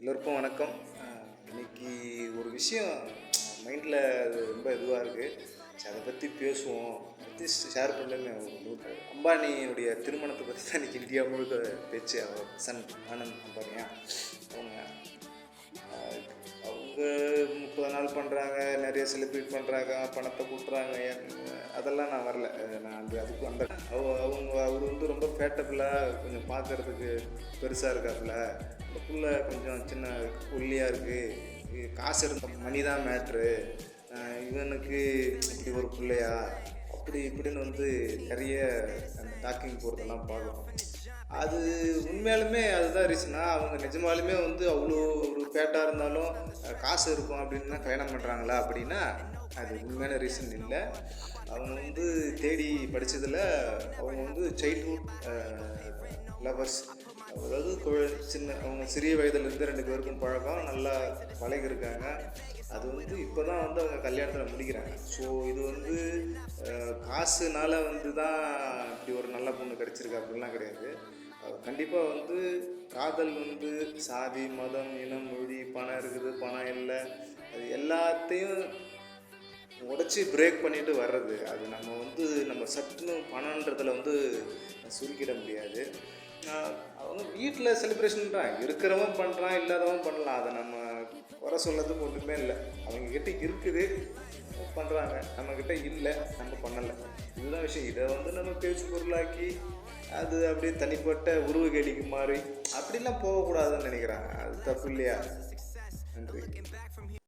எல்லோருக்கும் வணக்கம். இன்றைக்கி இன்னைக்கு ஒரு விஷயம் மைண்டில் அது ரொம்ப இதுவாக இருக்குது சரி அதை பற்றி பேசுவோம். பற்றி ஷேர் பண்ணலன்னு அம்பானியுடைய திருமணத்தை பற்றி தான் இன்றைக்கி இந்தியா முழுக்க பேச்சு. அவர் சன் ஆனந்த் அம்பானியா. அவங்க பண்ணுறாங்க நிறைய செலிப்ரேட் பண்ணுறாங்க பணத்தை கூட்டுறாங்க அதெல்லாம் நான் வரல. நான் அந்த அதுக்கு அந்த அவ- அவங்க அவர் வந்து ரொம்ப ஃபேட்டபிளாக கொஞ்சம் பார்க்கறதுக்கு பெருசாக இருக்காப்புல. இந்த புள்ள கொஞ்சம் சின்ன ஒல்லியாக இருக்குது காசு இருந்த மணி தான் மேட்ரு இவனுக்கு இப்படி ஒரு பிள்ளையா? அப்படி இப்படின்னு வந்து நிறைய அந்த டாக்கிங் போகிறதெல்லாம் பார்க்குறோம் அது உண்மையாலுமே அதுதான் ரீசனா அவங்க நிஜமாலுமே வந்து அவ்வளோ ஒரு ஃபேட்டாக இருந்தாலும் காசு இருக்கும் அப்படின்னு தான் கல்யாணம் பண்ணுறாங்களா அப்படின்னா அது உண்மையான ரீசன் இல்லை. அவங்க வந்து தேடி படித்ததில் அவங்க வந்து சைல்ட்ஹுட் லவர்ஸ் அதாவது குழ- சின்ன அவங்க சிறிய வயதுலேருந்து ரெண்டு பேருக்கும் பழக்கம் நல்லா பழகிருக்காங்க அது வந்து இப்போ தான் வந்து அவங்க கல்யாணத்தில் முடிக்கிறாங்க. ஸோ இது வந்து காசுனால வந்து தான் இப்படி ஒரு நல்ல பொண்ணு கிடச்சிருக்கு அப்படிலாம் கிடையாது. கண்டிப்பாக வந்து காதல் வந்து சாதி மதம் இனம் மொழி பணம் இருக்குது பணம் இல்லை. அது எல்லாத்தையும் உடச்சி பிரேக் பண்ணிட்டு வர்றது. அது நம்ம வந்து நம்ம சட்டுன்னு பணன்றதில் வந்து சுருக்கிட முடியாது. அவங்க வீட்டில் செலிப்ரேஷன்றான் இருக்கிறவன் பண்ணுறான் இல்லாதவன் பண்ணலாம். அதை நம்ம குறை சொல்லதுக்கு ஒன்றுமே இல்லை. அவங்கக்கிட்ட இருக்குது. பண்ணுறாங்க நம்மக்கிட்ட இல்லை. நம்ம பண்ணலை. இதுதான் விஷயம். இதை வந்து நம்ம பேச்சு பொருளாக்கி அது அப்படியே தனிப்பட்ட உருவு கேலிக்கு மாறி அப்படிலாம் போகக்கூடாதுன்னு நினைக்கிறாங்க. அது தப்பு இல்லையா? நன்றி.